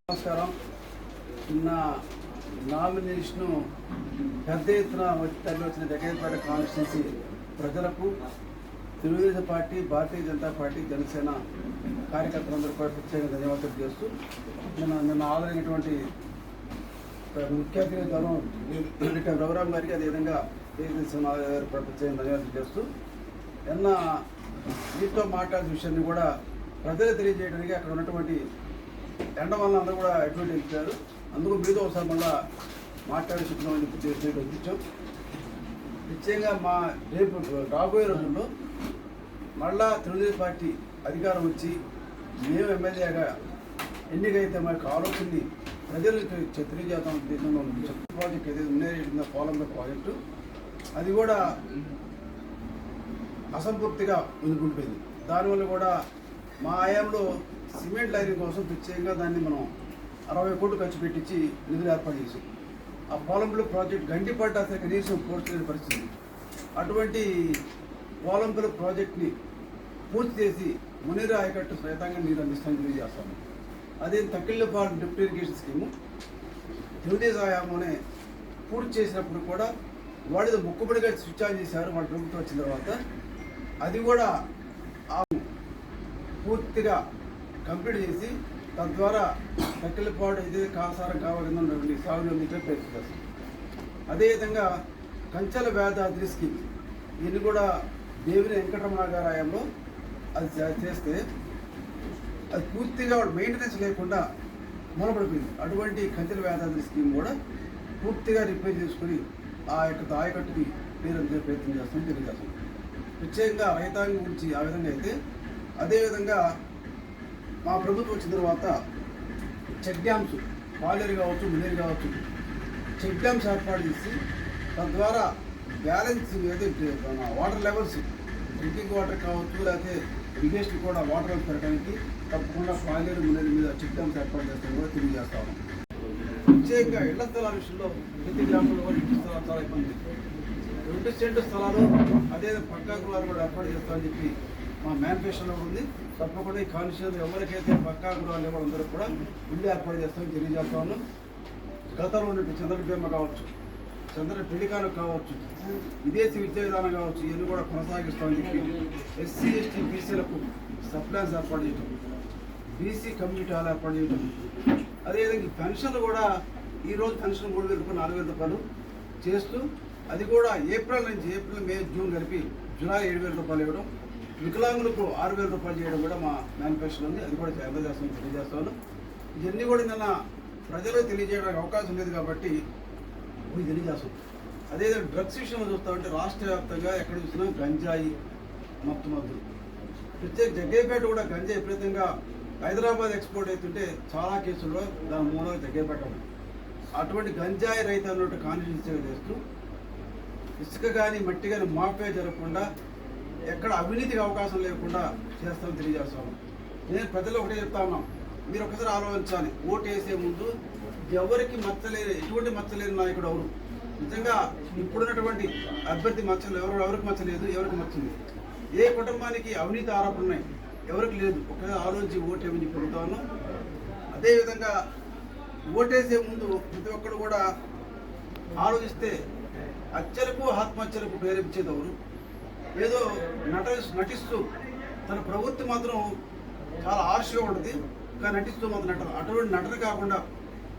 నమస్కారం. నిన్న నామినేషన్ పెద్ద ఎత్తున వచ్చి తరలి వచ్చిన జగన్పేట కాన్స్టిట్యున్సీ ప్రజలకు తెలుగుదేశం పార్టీ భారతీయ జనతా పార్టీ జనసేన కార్యకర్తలందరూ కూడా ప్రత్యేక ధన్యవాదాలు చేస్తూ నిన్న నిన్న ఆదరైనటువంటి ముఖ్య అతిథి గౌరవం రఘురామ్ గారికి అదేవిధంగా ఏఎస్ సింహారావు గారికి ప్రత్యేక ధన్యవాదాలు చేస్తూ నిన్న మీతో మాట్లాడిన విషయాన్ని కూడా ప్రజలు తెలియజేయడానికి అక్కడ ఉన్నటువంటి ఎండ వల్ల అందరూ కూడా ఎటువంటి ఇచ్చారు అందుకు మీతో ఒకసారి మళ్ళా మాట్లాడి చెప్తున్నామని చెప్పి చేసి వచ్చాం. నిశ్చయంగా మా రేపు రాబోయే రోజుల్లో మళ్ళా తెలుగుదేశం పార్టీ అధికారం వచ్చి మేము ఎమ్మెల్యేగా ఎన్నికైతే మనకు ఆలోచనని ప్రజలకు తెలియజేద్దాం ఉద్దేశంలో ఉంది. ప్రాజెక్ట్ ఏదైతే ఉన్నాయో పోలంలో ప్రాజెక్టు అది కూడా అసంపూర్తిగా ఉండిపోయింది. దానివల్ల కూడా మా ఆయాంలో సిమెంట్ లైన్ కోసం ప్రత్యేకంగా దాన్ని మనం అరవై కోట్లు ఖర్చు పెట్టించి నిధులు ఏర్పాటు చేసాం ఆ పోలంపుల ప్రాజెక్ట్ గండిపడ్డ అసలు కనీసం పూర్తి లేని పరిస్థితి. అటువంటి పోలంపుల ప్రాజెక్ట్ని పూర్తి చేసి మునీరు ఆయకట్టు సహితంగా నీరు అందిస్తామని తెలియజేస్తాము అదే Takkillapadu deputy irrigation scheme Telugu Desam హయాంలోనే పూర్తి చేసినప్పుడు కూడా వాడిది ముక్కుబడిగా స్విచ్ ఆన్ చేశారు వాళ్ళ ప్రభుత్వం వచ్చిన తర్వాత. అది కూడా ఆ పూర్తిగా కంప్లీట్ చేసి తద్వారా తక్కిలపాడు ఏదైతే కాసారం కావాలని సాగు అందించే ప్రయత్నం అదేవిధంగా కంచెల వ్యాధాద్రి స్కీమ్. దీన్ని కూడా దేవిని వెంకటరమణ అది చేస్తే అది పూర్తిగా మెయింటెనెన్స్ లేకుండా మూలపడిపోయింది. అటువంటి కంచెల వేదాద్రి స్కీమ్ కూడా పూర్తిగా రిపేర్ చేసుకుని ఆ యొక్క దాయకట్టుకి నీరు ప్రయత్నం చేస్తాం తెలియజేస్తాం. ప్రత్యేకంగా రైతాంగం గురించి ఆ విధంగా అయితే అదేవిధంగా మా ప్రభుత్వం వచ్చిన తర్వాత చెక్ డ్యామ్స్ పాలేరు కావచ్చు మిలేరు కావచ్చు చెక్ డ్యామ్స్ ఏర్పాటు చేసి తద్వారా బ్యాలెన్స్ ఏదైతే వాటర్ లెవెల్స్ డ్రింకింగ్ వాటర్ కావచ్చు లేకపోతే ఇరిగేషన్ కూడా వాటర్ పెరగడానికి తప్పకుండా పాలేరు మిలేరు మీద చెక్ డ్యామ్స్ ఏర్పాటు చేస్తాం కూడా తెలియజేస్తాము ప్రత్యేకంగా ఇళ్ళ స్థలాల విషయంలో ప్రతి గ్రామంలో కూడా ఇంటి స్థలాలు చాలా ఇబ్బంది రెండు సెంటు స్థలాలు అదే పక్కా గృహాలు కూడా ఏర్పాటు చేస్తామని చెప్పి మా మేనిఫెస్టోలో ఉంది. తప్పకుండా ఈ కాన్స్టిట్యూషన్ ఎవరికైతే పక్కా గృహాలు ఇవ్వడం అందరూ కూడా ఇల్లు ఏర్పాటు చేస్తామని తెలియజేస్తా ఉన్నాం. గతంలో ఉన్నట్టు చంద్రబీమ కావచ్చు. చంద్ర పెళ్ళికాలు కావచ్చు విదేశీ విద్యా విధానం కావచ్చు ఇవన్నీ కూడా కొనసాగిస్తామని చెప్పి ఎస్సీ ఎస్టీ బీసీలకు సప్లాన్స్ ఏర్పాటు చేయటం బీసీ కమ్యూనిటీ హాల్ ఏర్పాటు చేయటం. అదేవిధంగా ఈ పెన్షన్లు కూడా ఈ రోజు పెన్షన్ మూడు వేల రూపాయలు నాలుగు వేల రూపాయలు చేస్తూ అది కూడా ఏప్రిల్ నుంచి ఏప్రిల్ మే జూన్ కలిపి జూలై ఏడు వేల రూపాయలు ఇవ్వడం వికలాంగులకు ఆరు వేల రూపాయలు చేయడం కూడా మా మేనిఫెస్టో ఉంది. అది కూడా అందజేస్తాం తెలియజేస్తాను ఇవన్నీ కూడా నిన్న ప్రజలకు తెలియజేయడానికి అవకాశం లేదు కాబట్టి మీకు తెలియజేస్తాం అదే డ్రగ్స్ విషయంలో చూస్తామంటే రాష్ట్ర వ్యాప్తంగా ఎక్కడ చూసినా గంజాయి మత్తు మందులు. ప్రత్యేక జగ్గేపేట కూడా గంజాయి విపరీతంగా హైదరాబాద్ ఎక్స్పోర్ట్ అవుతుంటే చాలా కేసుల్లో దాని మూలంగా జగ్గేపేట అటువంటి గంజాయి రైతు అన్నట్టు కాన్స్టిట్యూన్సీ చేస్తూ ఇసుక కానీ మట్టి కానీ మాఫియా జరగకుండా ఎక్కడ అవినీతికి అవకాశం లేకుండా చేస్తామని తెలియజేస్తాను నేను ప్రజలు ఒకటే చెప్తా ఉన్నాం. మీరు ఒకసారి ఆలోచించాలి. ఓటు వేసే ముందు ఎవరికి మచ్చలేని ఎటువంటి మచ్చలేని నాయకుడు ఎవరు? నిజంగా ఇప్పుడున్నటువంటి అభ్యర్థి మచ్చలు ఎవరు? ఎవరికి మచ్చలేదు ఎవరికి మచ్చింది ఏ కుటుంబానికి అవినీతి ఆరోపణలు ఉన్నాయి? ఎవరికి లేదు. ఒకసారి ఆలోచించి ఓటేమని చెప్పి అడుగుతాను అదేవిధంగా ఓటేసే ముందు ప్రతి ఒక్కరు కూడా ఆలోచిస్తే హత్యలకు ఆత్మహత్యలకు ప్రేరేపించేది ఎవరు? ఏదో నట నటిస్తూ తన ప్రవృత్తి మాత్రం చాలా ఆశగా ఉంటుంది. కానీ నటిస్తూ మాత్రం నటన అటువంటి నటన కాకుండా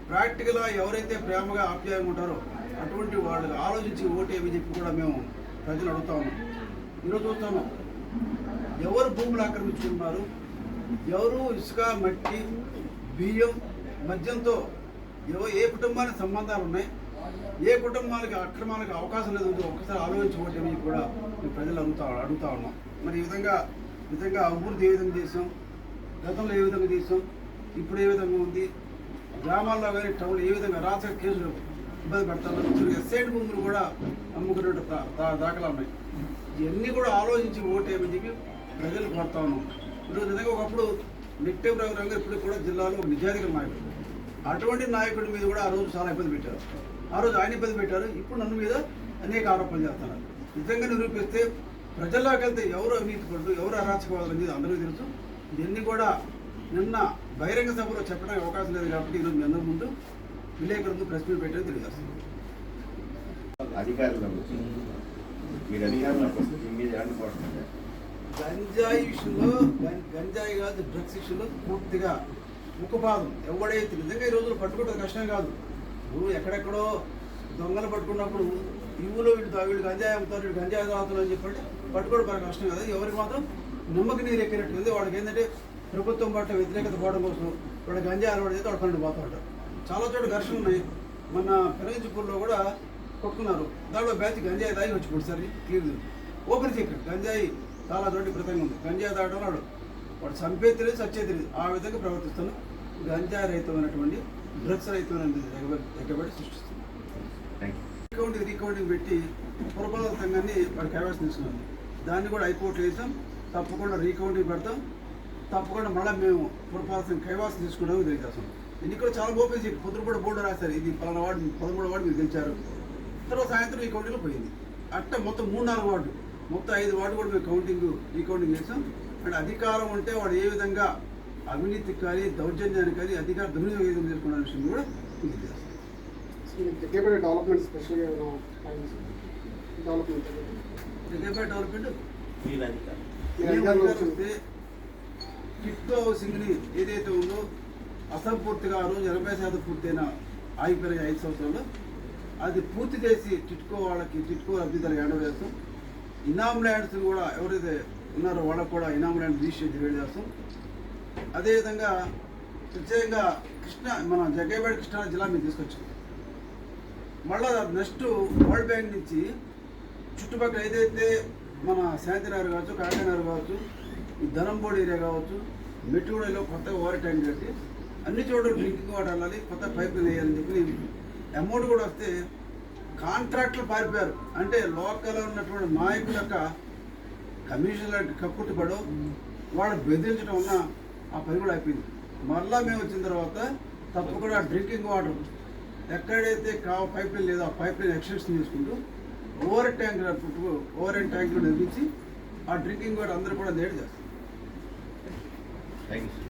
ప్రాక్టికల్గా ఎవరైతే ప్రేమగా ఆప్యాయంగా ఉంటారో అటువంటి వాళ్ళు ఆలోచించి ఓటేమని చెప్పి కూడా మేము ప్రజలు అడుగుతా ఉన్నాం. ఈరోజు చూస్తాము ఎవరు భూములు ఆక్రమించుకున్నారు ఎవరు ఇసుక మట్టి బియ్యం మద్యంతో ఎవ ఏ కుటుంబానికి సంబంధాలు ఉన్నాయి? ఏ కుటుంబానికి అక్రమాలకు అవకాశం లేదు? ఉందో ఒక్కసారి ఆలోచించుకోవటం కూడా మేము ప్రజలు అడుగుతా అడుగుతా ఉన్నాం. మరి ఈ విధంగా ఈ విధంగా అభివృద్ధి ఏ విధంగా చేసాం? గతంలో ఏ విధంగా చేసాం? ఇప్పుడు ఏ విధంగా ఉంది? గ్రామాల్లో కానీ టౌన్ ఏ విధంగా రాత్రి కేసులు ఇబ్బంది పెడతారు ఎస్ఐడ్ భూములు కూడా అమ్ముకునే దా- దా- దాఖలా ఉన్నాయి. ఇవన్నీ కూడా ఆలోచించి ఓటేమని చెప్పి ప్రజలు కోరుతా ఉన్నాం. ఈరోజు నిజంగా ఒకప్పుడు నిట్టెం రఘురామ్ గారు ఇప్పుడు కూడా జిల్లాలో ఒక నాయకుడు అటువంటి నాయకుడి మీద కూడా ఆ రోజు చాలా ఇబ్బంది పెట్టారు. ఆ రోజు ఆయన ఇబ్బంది పెట్టారు. ఇప్పుడు నన్ను మీద అనేక ఆరోపణలు చేస్తున్నారు. నిజంగా నిరూపిస్తే ప్రజల్లోకి వెళ్తే ఎవరు అవినీతి పడు ఎవరు అరాచకవాదులు అనేది అందరికీ తెలుసు. ఇవన్నీ కూడా నిన్న బహిరంగ సభలో చెప్పడానికి అవకాశం లేదు కాబట్టి ఈరోజు మీ అందరి ముందు విలేకరుల ముందు ప్రెస్ మీట్ పెట్టేది తెలియజేస్తుంది అధికారులకు మీరు అధికారులకు మీద గంజాయి విషయంలో గంజాయి కాదు డ్రగ్స్ విషయంలో పూర్తిగా ముఖపాదం. ఎవడైతే నిజంగా ఈ రోజులు పట్టుకోవడం కష్టం కాదు. నువ్వు ఎక్కడెక్కడో దొంగలు పట్టుకున్నప్పుడు ఊళ్ళో వీళ్ళు వీళ్ళు గంజాయి అమ్ముతారు వీళ్ళు గంజాయి తాగుతారు అని చెప్పండి పట్టుకోవడం కష్టం కదా. ఎవరికి మాత్రం నమ్మక నీరు ఎక్కినట్టు ఉంది వాడికి ఏంటంటే ప్రభుత్వం పట్ల వ్యతిరేకత పోవడం కోసం వాడు గంజాయి అలవాటు చేస్తే వాడు పోతూ ఉంటారు. చాలా చోట్ల ఘర్షణ ఉన్నాయి. మన పెనగంచిపూర్లో కూడా కొట్టుకున్నారు. దాంట్లో బ్యాచ్ గంజాయి తాగి వచ్చి పొడిసారి క్లియర్ ఓపెన్ సీక్రెట్. గంజాయి చాలా చోటి ప్రతంగా ఉంది. గంజాయి తాగడం వాడు వాడు చంపే తెలియదు సచ్చే తెలియదు. ఆ విధంగా ప్రవర్తిస్తున్న గంజాయి రహితమైనటువంటి డ్రగ్స్ రహితమైనటువంటి ఎగబడి సృష్టిస్తుంది రీకౌంటింగ్ రీకౌంటింగ్ పెట్టి పురపాలక సంఘాన్ని వాడు కైవాసం తీసుకున్నాం దాన్ని కూడా హైకోర్టు వేసాం. తప్పకుండా రీకౌంటింగ్ పెడతాం. తప్పకుండా మళ్ళీ మేము పురపాలక సంఘం కైవాసం తీసుకున్నాము తెలియజేస్తాం ఎన్నికలు చాలా చేసి పొద్దున కూడా బోర్డు రాశారు. ఇది పలానా వార్డు పదమూడు వార్డు మీరు గెలిచారు. తర్వాత సాయంత్రం ఈ కౌంటింగ్లో పోయింది. అట్ట మొత్తం మూడు నాలుగు వార్డు మొత్తం ఐదు వార్డు కూడా మేము కౌంటింగ్ ఈ కౌంటింగ్ చేసాం అండ్ అధికారం ఉంటే వాడు ఏ విధంగా అవినీతికి కానీ దౌర్జన్యానికి కానీ అధికార దుర్వినియోగం చేసుకున్న విషయం కూడా స్పెషల్గా డెవలప్మెంట్ మీరు కిట్కో హౌసింగ్ని ఏదైతే ఉందో అసంపూర్తిగా ఆ రోజు ఎనభై శాతం పూర్తయిన ఆగిపోయిన ఐదు సంవత్సరాలు. అది పూర్తి చేసి టిట్కో వాళ్ళకి టిట్కో లబ్ధిదారు హ్యాండ్ చేస్తాం ఇనామ్ ల్యాండ్స్ కూడా ఎవరైతే ఉన్నారో వాళ్ళకు కూడా ఇనామ్ ల్యాండ్ రిజిస్టర్ డివైడ్ చేస్తాం. అదేవిధంగా ప్రత్యేకంగా కృష్ణ మన జగ్గేపేట కృష్ణా జిల్లా మీద తీసుకొచ్చాం. మళ్ళా నెక్స్ట్ వరల్డ్ బ్యాంక్ నుంచి చుట్టుపక్కల ఏదైతే మన శాంతినగర్ కావచ్చు కాకినగర్ కావచ్చు ఈ ధనంబోడి ఏరియా కావచ్చు మెట్టుగూడలో కొత్త ఓవర్ ట్యాంక్ కట్టి అన్ని చోట్ల డ్రింకింగ్ వాటర్ వెళ్ళాలి కొత్త పైపులు వేయాలని చెప్పి అమౌంట్ కూడా వస్తే కాంట్రాక్టులు పారిపోయారు. అంటే లోకల్లో ఉన్నటువంటి నాయకుల యొక్క కమిషన్ల కక్కుట్టుపడో వాళ్ళు బెదిరించడం వల్ల ఆ పని కూడా అయిపోయింది. మరలా మేము వచ్చిన తర్వాత తప్పకుండా డ్రింకింగ్ వాటర్ ఎక్కడైతే కా పైప్ లైన్ లేదో ఆ పైప్ లైన్ ఎక్స్టెన్షన్ చేసుకుంటూ ఓవర్ ట్యాంక్ ఓవర్ అండ్ ట్యాంకులు నిర్మించి ఆ డ్రింకింగ్ వాటర్ అందరూ కూడా నేడు చేస్తారు. Thank you.